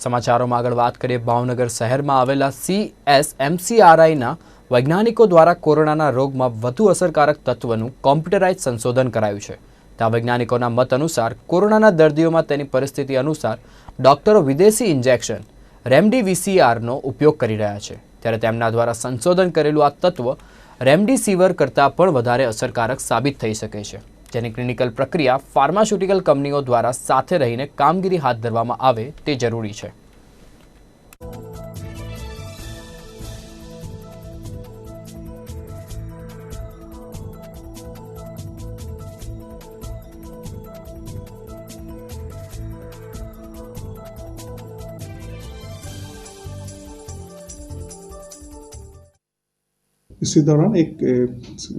સમાચારોમાં આગળ વાત કરીએ, ભાવનગર શહેરમાં આવેલા સી એસ એમસીઆરઆઈના વૈજ્ઞાનિકો દ્વારા કોરોનાના રોગમાં વધુ અસરકારક તત્વનું કોમ્પ્યુટરાઇઝ સંશોધન કરાયું છે. ત્યાં વૈજ્ઞાનિકોના મત અનુસાર કોરોનાના દર્દીઓમાં તેની પરિસ્થિતિ અનુસાર ડોક્ટરો વિદેશી ઇન્જેક્શન, રેમડીવીસીઆરનો ઉપયોગ કરી રહ્યા છે. ત્યારે તેમના દ્વારા સંશોધન કરેલું આ તત્વ રેમડીસિવર કરતાં પણ વધારે અસરકારક સાબિત થઈ શકે છે. જેની ક્લિનિકલ પ્રક્રિયા ફાર્માસ્યુટિકલ કંપનીઓ દ્વારા સાથે રહીને કામગીરી હાથ ધરવામાં આવે તે જરૂરી છે. इसी दौरान एक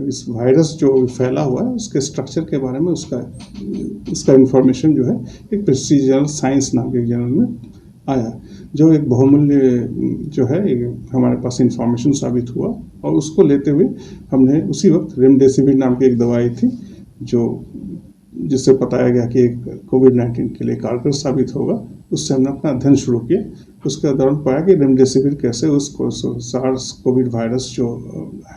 इस वायरस जो फैला हुआ है, उसके स्ट्रक्चर के बारे में उसका इसका इंफॉर्मेशन जो है, एक प्रेस्टीज जर्नल साइंस नाम के जर्नल में आया, जो एक बहुमूल्य, जो है हमारे पास इंफॉर्मेशन साबित हुआ और उसको लेते हुए हमने उसी वक्त रेमडेसिविर नाम की एक दवाई थी, जो, जिससे बताया गया कि एक कोविड नाइन्टीन के लिए कारगर साबित होगा। उससे हमने अपना अध्ययन शुरू किया। उसके दौरान पाया कि रेमडेसिविर कैसे उस सार्स कोविड वायरस जो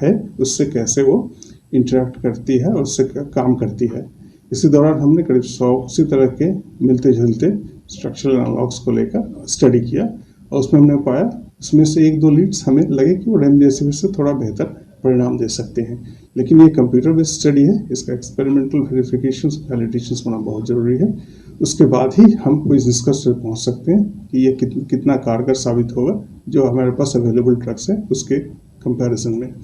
है, उससे कैसे वो इंटरेक्ट करती है और उससे काम करती है। इसी दौरान हमने करीब सौ उसी तरह के मिलते जुलते स्ट्रक्चरल एनालॉग्स को लेकर स्टडी किया और उसमें हमने पाया, उसमें से एक दो लीड्स हमें लगे कि वो रेमडेसिविर से थोड़ा बेहतर परिणाम दे सकते हैं। लेकिन ये कंप्यूटर बेस्ड स्टडी है इसका एक्सपेरिमेंटल वेरिफिकेशन वैलिडेशन होना बहुत ज़रूरी है। उसके बाद ही हम कोई डिस्कस पर पहुँच सकते हैं कि ये कित, कितना कारगर साबित होगा जो हमारे पास अवेलेबल ड्रग्स है उसके कंपैरिजन में।